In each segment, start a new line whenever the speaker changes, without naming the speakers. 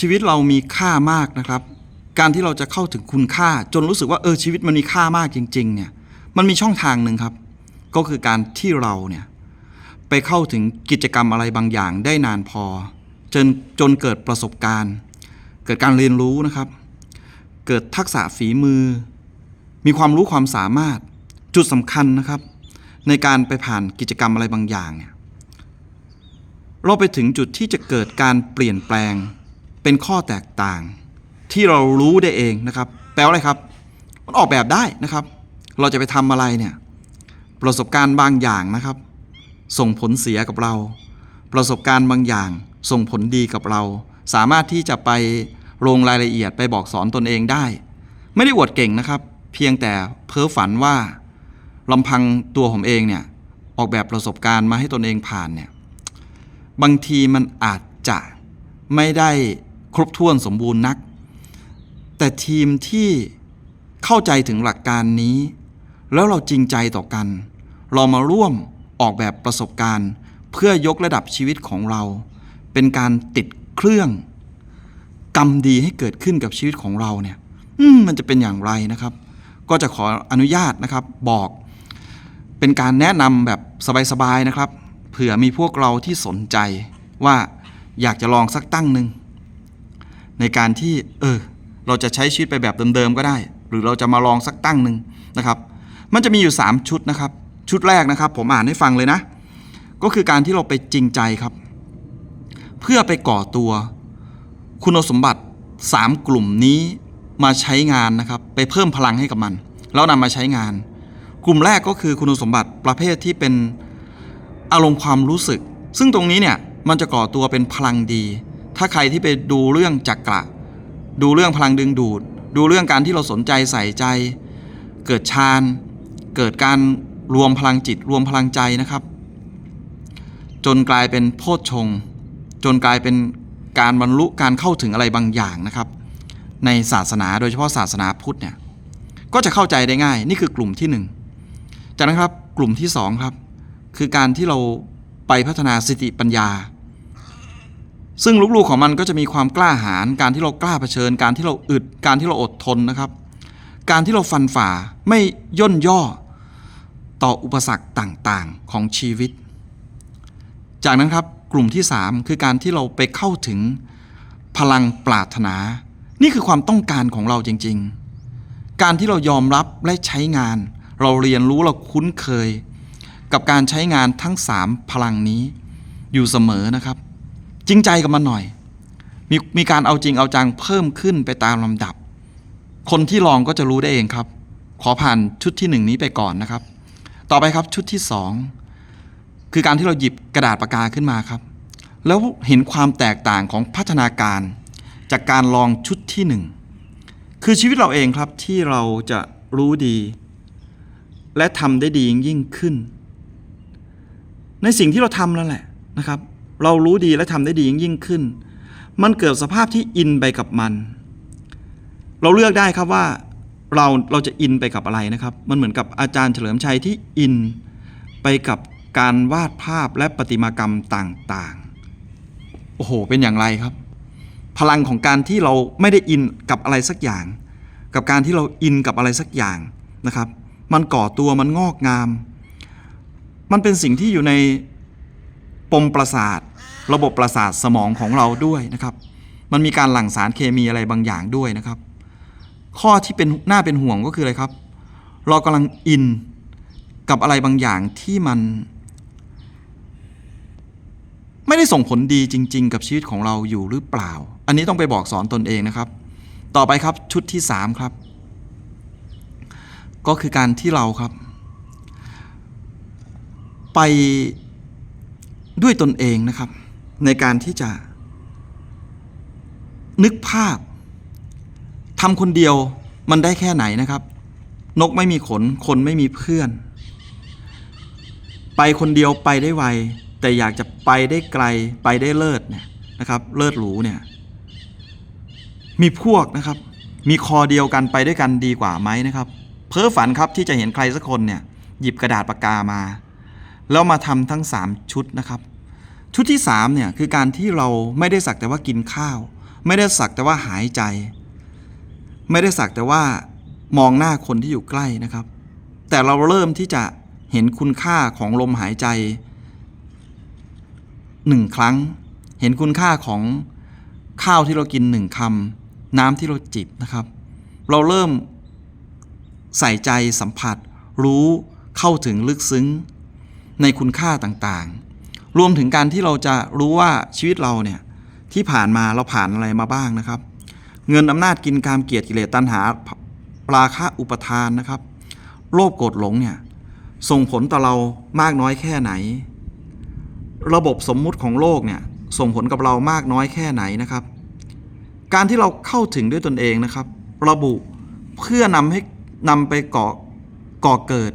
ชีวิตเรามีค่ามากนะครับ การที่เราจะเข้าถึงคุณค่า จนรู้สึกว่าเออชีวิตมันมีค่ามากจริง ๆ เนี่ยมันมีช่องทางหนึ่งครับ ก็คือการที่เราเนี่ยไปเข้าถึงกิจกรรมอะไรบางอย่างได้นานพอ จนจนเกิดประสบการณ์ เกิดการเรียนรู้นะครับ เกิดทักษะฝีมือ มีความรู้ความสามารถจุดสำคัญนะครับ ในการไปผ่านกิจกรรมอะไรบางอย่างเนี่ยเราไปถึงจุดที่จะเกิดการเปลี่ยนแปลง เป็นข้อแตกต่างที่เรารู้ได้เองนะครับ แปลว่าอะไรครับ มันออกแบบได้นะครับ เราจะไปทำอะไรเนี่ยประสบการณ์บางอย่างนะครับ ส่งผลเสียกับเรา ประสบการณ์บางอย่าง ส่งผลดีกับเรา สามารถที่จะไปลงรายละเอียดไปบอกสอนตนเองได้ ไม่ได้อวดเก่งนะครับ เพียงแต่เพ้อฝันว่าลำพังตัวผมเองเนี่ยออกแบบประสบการณ์มาให้ตนเองผ่านเนี่ยบางทีมันอาจจะไม่ได้ ครบถ้วนสมบูรณ์นัก แต่ทีมที่เข้าใจถึงหลักการนี้ แล้วเราจริงใจต่อกัน เรามาร่วมออกแบบประสบการณ์ เพื่อยกระดับชีวิตของเรา เป็นการติดเครื่องกรรมดีให้เกิดขึ้นกับชีวิตของเราเนี่ยมมันจะเป็นอย่างไรนะครับ ก็จะขออนุญาตนะครับบอก เป็นการแนะนำแบบสบายๆนะครับ เผื่อมีพวกเราที่สนใจว่าอยากจะลองสักตั้งหนึ่ง ในการที่เออเราจะใช้ชีวิตไปแบบเดิมๆก็ได้ หรือเราจะมาลองสักตั้งหนึ่งนะครับ มันจะมีอยู่ 3 ชุดนะครับ ชุดแรกนะครับ ผมอ่านให้ฟังเลยนะ ก็คือการที่เราไปจริงใจครับ เพื่อไปก่อตัวคุณสมบัติ 3 กลุ่มนี้มาใช้งานนะครับ ไปเพิ่มพลังให้กับมัน แล้วนำมาใช้งาน กลุ่มแรกก็คือคุณสมบัติประเภทที่เป็นอารมณ์ความรู้สึก ซึ่งตรงนี้เนี่ยมันจะก่อตัวเป็นพลังดี ถ้าใครที่ไปดูเรื่องจักระ ดูเรื่องพลังดึงดูด ดูเรื่องการที่เราสนใจใส่ใจ เกิดฌานเกิดการรวมพลังจิตรวมพลังใจนะครับ จนกลายเป็นโพชฌงจนกลายเป็นการบรรลุการเข้าถึงอะไรบางอย่างนะครับ ในศาสนาโดยเฉพาะศาสนาพุทธเนี่ยก็จะเข้าใจได้ง่าย นี่คือกลุ่มที่หนึ่งจากนั้นครับกลุ่มที่สองครับคือการที่เราไปพัฒนาสติปัญญา ซึ่งลูกๆของมันก็จะมีความกล้าหาญการที่เรากล้าเผชิญ การที่เราอึดการที่เราอดทนนะครับ การที่เราฟันฝ่าไม่ย่นย่อ ต่ออุปสรรคต่างๆของชีวิต จากนั้นครับกลุ่มที่ 3 คือการที่เราไปเข้าถึงพลังปรารถนา นี่คือความต้องการของเราจริง ๆ การที่เรายอมรับและใช้งาน เราเรียนรู้เราคุ้นเคย กับการใช้งานทั้ง 3 พลังนี้อยู่เสมอนะครับ จริงใจกับมันหน่อย มีมีการเอาจริงเอาจังเพิ่มขึ้นไปตามลำดับ คนที่ลองก็จะรู้ได้เองครับ ขอผ่านชุดที่หนึ่งนี้ไปก่อนนะครับ ต่อไปครับชุดที่สองคือการที่เราหยิบกระดาษปากกาขึ้นมาครับ แล้วเห็นความแตกต่างของพัฒนาการ จากการลองชุดที่หนึ่งคือชีวิตเราเองครับที่เราจะรู้ดี และทำได้ดียิ่งขึ้น ในสิ่งที่เราทำนั่นแหละนะครับ เรารู้ดีและทำได้ดียิ่งขึ้น มันเกิดสภาพที่อินไปกับมัน เราเลือกได้ครับว่าเราเราจะอินไปกับอะไรนะครับ มันเหมือนกับอาจารย์เฉลิมชัยที่อินไปกับการวาดภาพและประติมากรรมต่างๆ โอ้โห เป็นอย่างไรครับ พลังของการที่เราไม่ได้อินกับอะไรสักอย่าง กับการที่เราอินกับอะไรสักอย่างนะครับ มันก่อตัวมันงอกงาม มันเป็นสิ่งที่อยู่ใน ปมประสาท ระบบประสาทสมองของเราด้วยนะครับ มันมีการหลั่งสารเคมีอะไรบางอย่างด้วยนะครับ ข้อที่เป็นน่าเป็นห่วงก็คืออะไรครับ เรากำลังอินกับอะไรบางอย่างที่มัน ไม่ได้ส่งผลดีจริง ๆ กับชีวิตของเราอยู่หรือเปล่า อันนี้ต้องไปบอกสอนตนเองนะครับ ต่อไปครับชุดที่สามครับ ก็คือการที่เราครับ ไป ด้วยตนเองนะครับ ในการที่จะ นึกภาพทำคนเดียวมันได้แค่ไหนนะครับ นกไม่มีขน คนไม่มีเพื่อน ไปคนเดียวไปได้ไว แต่อยากจะไปได้ไกลไปได้เลิศเนี่ยนะครับ เลิศหรูเนี่ย มีพวกนะครับ มีคอเดียวกันไปด้วยกันดีกว่าไหมนะครับ เพ้อฝันครับที่จะเห็นใครสักคนเนี่ย หยิบกระดาษปากกามา แล้วมาทำทั้ง 3 ชุดนะครับ ชุดที่3เนี่ยคือการที่เราไม่ได้สักแต่ว่ากินข้าว ไม่ได้สักแต่ว่าหายใจ ไม่ได้สักแต่ว่ามองหน้าคนที่อยู่ใกล้นะครับ แต่เราเริ่มที่จะเห็นคุณค่าของลมหายใจหนึ่งครั้ง เห็นคุณค่าของข้าวที่เรากินหนึ่งคำน้ำที่เราจิบนะครับ เราเริ่มใส่ใจสัมผัส รู้เข้าถึงลึกซึ้งในคุณค่าต่างๆ รวมถึงการที่เราจะรู้ว่าชีวิตเราเนี่ยที่ผ่านมาเราผ่านอะไรมาบ้างนะครับ เงินอำนาจกินกามเกียรติกิเลสตัณหาราคะอุปทานนะครับ โลภโกรธหลงเนี่ยส่งผลต่อเรามากน้อยแค่ไหน ระบบสมมุติของโลกเนี่ยส่งผลกับเรามากน้อยแค่ไหนนะครับ การที่เราเข้าถึงด้วยตนเองนะครับ ระบุเพื่อนำให้นำไปก่อก่อเกิด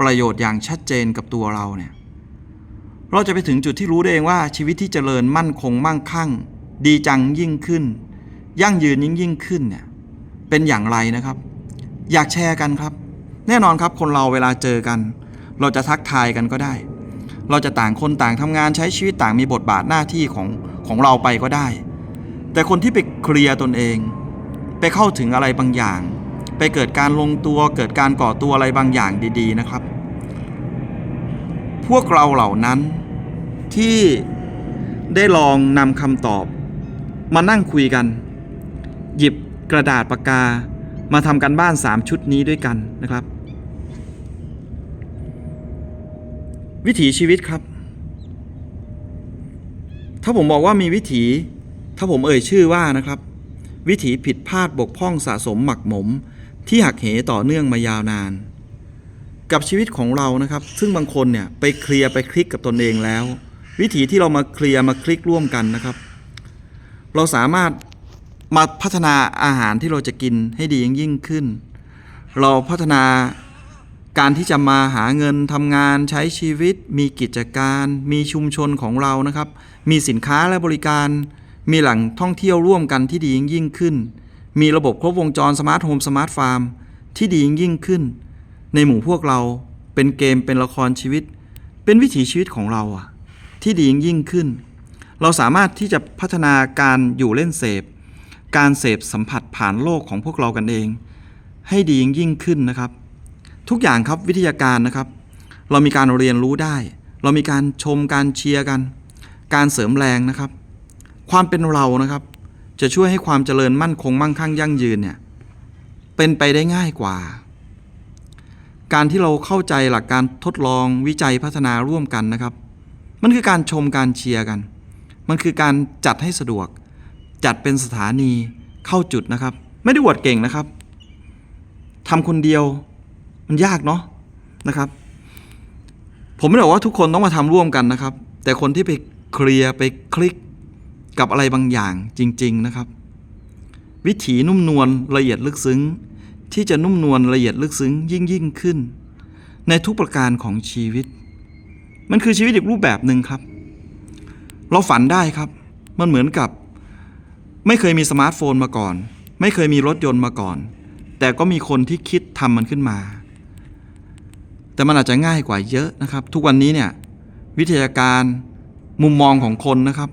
ประโยชน์อย่างชัดเจนกับตัวเราเนี่ย เราจะไปถึงจุดที่รู้ได้เองว่าชีวิตที่เจริญมั่นคงมั่งคั่ง ดีจังยิ่งขึ้น ยั่งยืนยิ่งยิ่งขึ้นเนี่ยเป็นอย่างไรนะครับ อยากแชร์กันครับ แน่นอนครับคนเราเวลาเจอกัน เราจะทักทายกันก็ได้ เราจะต่างคนต่างทำงานใช้ชีวิตต่างมีบทบาทหน้าที่ของของเราไปก็ได้ แต่คนที่ไปเคลียร์ตนเอง ไปเข้าถึงอะไรบางอย่าง ไปเกิดการลงตัว เกิดการก่อตัวอะไรบางอย่างดี ๆ นะครับ พวกเราเหล่านั้น ที่ได้ลองนำคำตอบ มานั่งคุยกัน หยิบกระดาษปากกามาทำกันบ้าน 3 ชุดนี้ด้วยกันนะครับ วิถีชีวิตครับ ถ้าผมบอกว่ามีวิถี ถ้าผมเอ่ยชื่อว่านะครับ วิถีผิดพลาดบกพร่องสะสมหมักหมม ที่หักเหต่อเนื่องมายาวนาน กับชีวิตของเรานะครับ ซึ่งบางคนเนี่ยไปเคลียร์ไปคลิกกับตนเองแล้ว วิถีที่เรามาเคลียร์มาคลิกร่วมกันนะครับ เราสามารถมาพัฒนาอาหารที่เราจะกินให้ดียิ่งยิ่งขึ้น เราพัฒนาการที่จะมาหาเงินทำงานใช้ชีวิต มีกิจการ มีชุมชนของเรานะครับ มีสินค้าและบริการ มีแหล่งท่องเที่ยวร่วมกันที่ดียิ่งยิ่งขึ้น มีระบบครบวงจรสมาร์ทโฮมสมาร์ทฟาร์มที่ดียิ่งยิ่งขึ้น ในหมู่พวกเราเป็นเกมเป็นละครชีวิต เป็นวิถีชีวิตของเราอะ ที่ดียิ่งยิ่งขึ้น เราสามารถที่จะพัฒนาการอยู่เล่นเสพ การเสพสัมผัสผ่านโลกของพวกเรากันเอง ให้ดียิ่งยิ่งขึ้นนะครับ ทุกอย่างครับวิทยาการนะครับ เรามีการเรียนรู้ได้ เรามีการชมการเชียร์กัน การเสริมแรงนะครับ ความเป็นเรานะครับ จะช่วยให้ความเจริญมั่นคงมั่งคั่งยั่งยืนเนี่ยเป็นไปได้ง่ายกว่า การที่เราเข้าใจหลักการทดลองวิจัยพัฒนาร่วมกันนะครับ มันคือการชมการเชียร์กัน มันคือการจัดให้สะดวก จัดเป็นสถานีเข้าจุดนะครับ ไม่ได้อวดเก่งนะครับทำคนเดียวมันยากเนาะนะครับ ผมไม่ได้บอกว่าทุกคนต้องมาทำร่วมกันนะครับ แต่คนที่ไปเคลียร์ไปคลิกกับอะไรบางอย่างจริง ๆนะครับ วิถีนุ่มนวลละเอียดลึกซึ้ง ที่จะนุ่มนวลละเอียดลึกซึ้งยิ่งยิ่งขึ้น ในทุกประการของชีวิต มันคือชีวิตอีกรูปแบบหนึ่งครับ เราฝันได้ครับ มันเหมือนกับ ไม่เคยมีสมาร์ทโฟนมาก่อน ไม่เคยมีรถยนต์มาก่อน แต่ก็มีคนที่คิดทำมันขึ้นมา แต่มันอาจจะง่ายกว่าเยอะนะครับ ทุกวันนี้เนี่ยวิทยาการมุมมองของคนนะครับ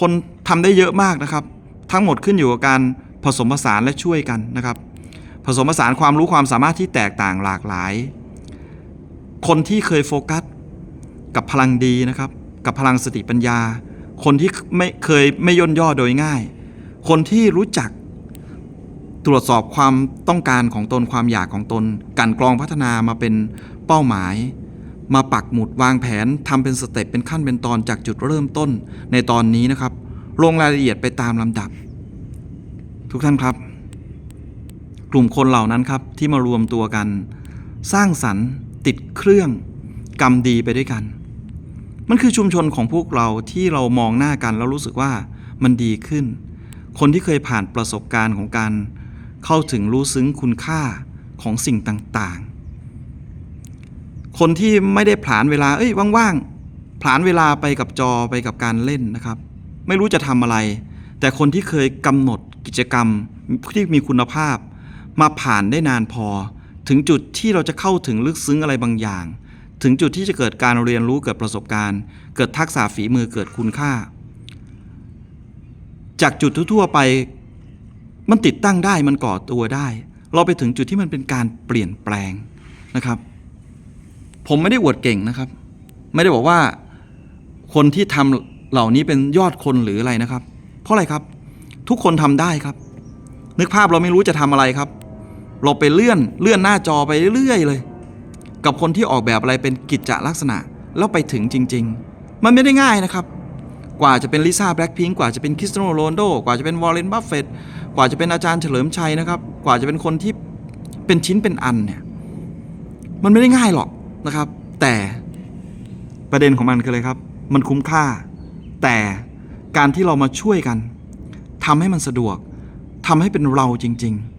คนทำได้เยอะมากนะครับ ทั้งหมดขึ้นอยู่กับการผสมผสานและช่วยกันนะครับ ผสมผสานความรู้ความสามารถที่แตกต่างหลากหลาย คนที่เคยโฟกัส กับพลังดีนะครับ กับพลังสติปัญญา คนที่ไม่เคยไม่ย่นย่อโดยง่าย คนที่รู้จักตรวจสอบความต้องการของตนความอยากของตนกันกรองพัฒนามาเป็นเป้าหมาย มาปักหมุดวางแผนทำเป็นสเต็ปเป็นขั้นเป็นตอนจากจุดเริ่มต้นในตอนนี้นะครับ ลงรายละเอียดไปตามลำดับ ทุกท่านครับ กลุ่มคนเหล่านั้นครับที่มารวมตัวกัน สร้างสรรค์ติดเครื่องกรรมดีไปด้วยกัน มันคือชุมชนของพวกเราที่เรามองหน้ากันแล้วรู้สึกว่ามันดีขึ้น คนที่เคยผ่านประสบการณ์ของการเข้าถึงรู้ซึ้งคุณค่าของสิ่งต่างๆ คนที่ไม่ได้ผลานเวลา เอ้ยว่างๆผลานเวลาไปกับจอไปกับการเล่นนะครับ ไม่รู้จะทำอะไร แต่คนที่เคยกำหนดกิจกรรมที่มีคุณภาพ มาผ่านได้นานพอ ถึงจุดที่เราจะเข้าถึงลึกซึ้งอะไรบางอย่าง ถึงจุดที่จะเกิดการเรียนรู้เกิดประสบการณ์ เกิดทักษะฝีมือเกิดคุณค่า จากจุดทั่วไป มันติดตั้งได้มันก่อตัวได้ เราไปถึงจุดที่มันเป็นการเปลี่ยนแปลงนะครับ ผมไม่ได้อวดเก่งนะครับ ไม่ได้บอกว่าคนที่ทำเหล่านี้เป็นยอดคนหรืออะไรนะครับ เพราะอะไรครับ ทุกคนทำได้ครับ นึกภาพเราไม่รู้จะทำอะไรครับ เราไปเลื่อนเลื่อนหน้าจอไปเรื่อยๆเลย กับคนที่ออกแบบอะไรเป็นกิจจลักษณะ แล้วไปถึงจริง ๆ มันไม่ได้ง่ายนะครับ กว่าจะเป็นลิซ่าแบล็คพิงกว่าจะเป็นคริสเตียโนโรนโด กว่าจะเป็นวอร์เรนบัฟเฟตกว่าจะเป็นอาจารย์เฉลิมชัยนะครับ กว่าจะเป็นคนที่เป็นชิ้นเป็นอันเนี่ย มันไม่ได้ง่ายหรอกนะครับ แต่ประเด็นของมันคืออะไรครับ มันคุ้มค่า แต่การที่เรามาช่วยกันทำให้มันสะดวกทำให้เป็นเราจริง ๆ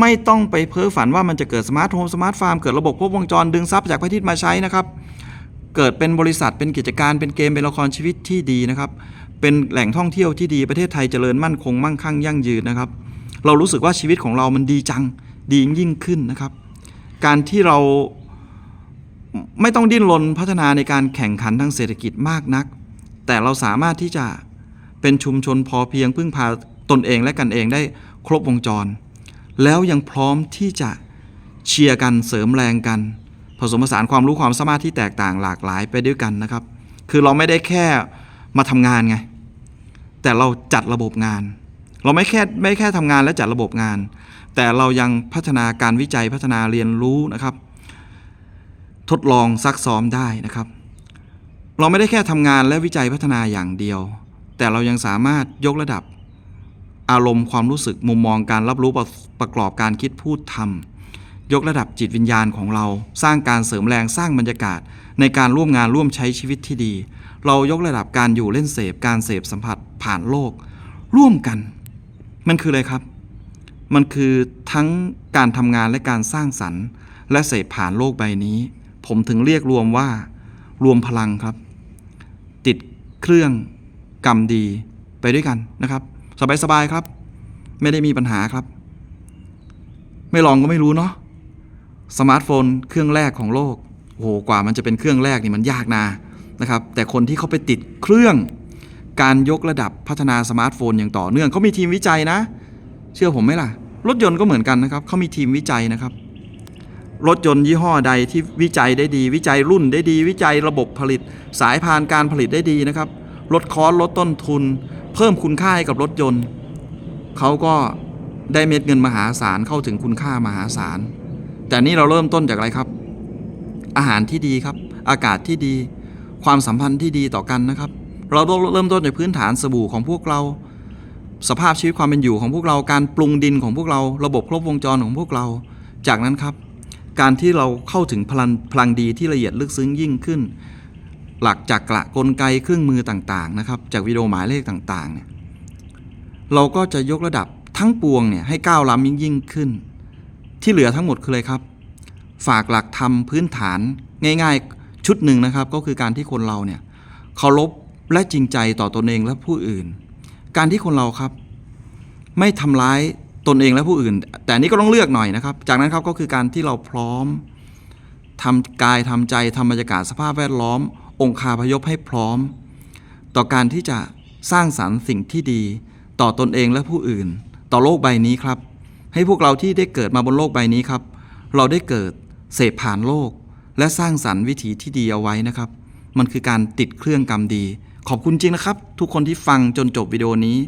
ไม่ต้องไปเพ้อฝันว่ามันจะเกิดสมาร์ทโฮมสมาร์ทฟาร์มเกิดระบบครบวงจรดึงทรัพย์จากพระอาทิตย์มาใช้นะครับ เกิดเป็นบริษัทเป็นกิจการเป็นเกมเป็นละครชีวิตที่ดีนะครับ เป็นแหล่งท่องเที่ยวที่ดีประเทศไทยเจริญมั่นคงมั่งคั่งยั่งยืนนะครับ เรารู้สึกว่าชีวิตของเรามันดีจังดียิ่งขึ้นนะครับ การที่เราไม่ต้องดิ้นรนพัฒนาในการแข่งขันทางเศรษฐกิจมากนัก แต่เราสามารถที่จะเป็นชุมชนพอเพียงพึ่งพาตนเองและกันเองได้ครบวงจร แล้วยังพร้อมที่จะเชียร์กันเสริมแรงกัน ผสมผสานความรู้ความสามารถที่แตกต่างหลากหลายไปด้วยกันนะครับ คือเราไม่ได้แค่มาทำงานไง แต่เราจัดระบบงาน เราไม่แค่ไม่แค่ทำงานและจัดระบบงาน แต่เรายังพัฒนาการวิจัยพัฒนาเรียนรู้นะครับ ทดลองซักซ้อมได้นะครับ เราไม่ได้แค่ทำงานและวิจัยพัฒนาอย่างเดียว แต่เรายังสามารถยกระดับ อารมณ์ความรู้สึกมุมมองการรับรู้ประประกอบการคิดพูดทำยกระดับจิตวิญญาณของเรา สร้างการเสริมแรงสร้างบรรยากาศ ในการร่วมงานร่วมใช้ชีวิตที่ดี เรายกระดับการอยู่เล่นเสพการเสพสัมผัสผ่านโลก ร่วมกัน มันคืออะไรครับ มันคือทั้งการทำงานและการสร้างสรรค์ และเสพผ่านโลกใบนี้ ผมถึงเรียกรวมว่า รวมพลังครับ ติดเครื่องกรรมดีไปด้วยกันนะครับ สบายๆครับ ไม่ได้มีปัญหาครับ ไม่ลองก็ไม่รู้เนาะสมาร์ทโฟนเครื่องแรกของโลกโอ้โหกว่ามันจะเป็นเครื่องแรกนี่มันยากนานะครับ แต่คนที่เขาไปติดเครื่องการยกระดับพัฒนาสมาร์ทโฟนอย่างต่อเนื่องเขามีทีมวิจัยนะ เชื่อผมไหมล่ะ รถยนต์ก็เหมือนกันนะครับเขามีทีมวิจัยนะครับ รถยนต์ยี่ห้อใดที่วิจัยได้ดี วิจัยรุ่นได้ดี วิจัยระบบผลิต สายพานการผลิตได้ดีนะครับลดคอสลดต้นทุน เพิ่มคุณค่าให้กับรถยนต์ เขาก็ได้เม็ดเงินมหาศาลเข้าถึงคุณค่ามหาศาล แต่นี่เราเริ่มต้นจากอะไรครับ อาหารที่ดีครับ อากาศที่ดี ความสัมพันธ์ที่ดีต่อกันนะครับ เราต้องเริ่มต้นจากพื้นฐานสบู่ของพวกเรา สภาพชีวิตความเป็นอยู่ของพวกเรา การปรุงดินของพวกเรา ระบบครบวงจรของพวกเรา จากนั้นครับ การที่เราเข้าถึงพลังพลังดีที่ละเอียดลึกซึ้งยิ่งขึ้น หลักจากกระกลไกเครื่องมือต่างๆนะครับ จากวิดีโอหมายเลขต่างๆเนี่ยเราก็จะยกระดับทั้งปวงเนี่ยให้ก้าวล้ำยิ่งยิ่งขึ้น ที่เหลือทั้งหมดคืออะไรครับ ฝากหลักธรรมพื้นฐานง่าย ๆ ชุดหนึ่งนะครับ ก็คือการที่คนเราเนี่ยเคารพและจริงใจต่อตนเองและผู้อื่น การที่คนเราครับ ไม่ทำร้ายตนเองและผู้อื่น แต่นี้ก็ต้องเลือกหน่อยนะครับ จากนั้นครับก็คือการที่เราพร้อมทำกายทำใจทำบรรยากาศสภาพแวดล้อม องคาพยพให้พร้อม ต่อการที่จะสร้างสรรค์สิ่งที่ดี ต่อตนเองและผู้อื่น ต่อโลกใบนี้ครับ ให้พวกเราที่ได้เกิดมาบนโลกใบนี้ครับ เราได้เกิดเสพผ่านโลก และสร้างสรรค์วิถีที่ดีเอาไว้นะครับ มันคือการติดเครื่องกรรมดี ขอบคุณจริงนะครับ ทุกคนที่ฟังจนจบวิดีโอนี้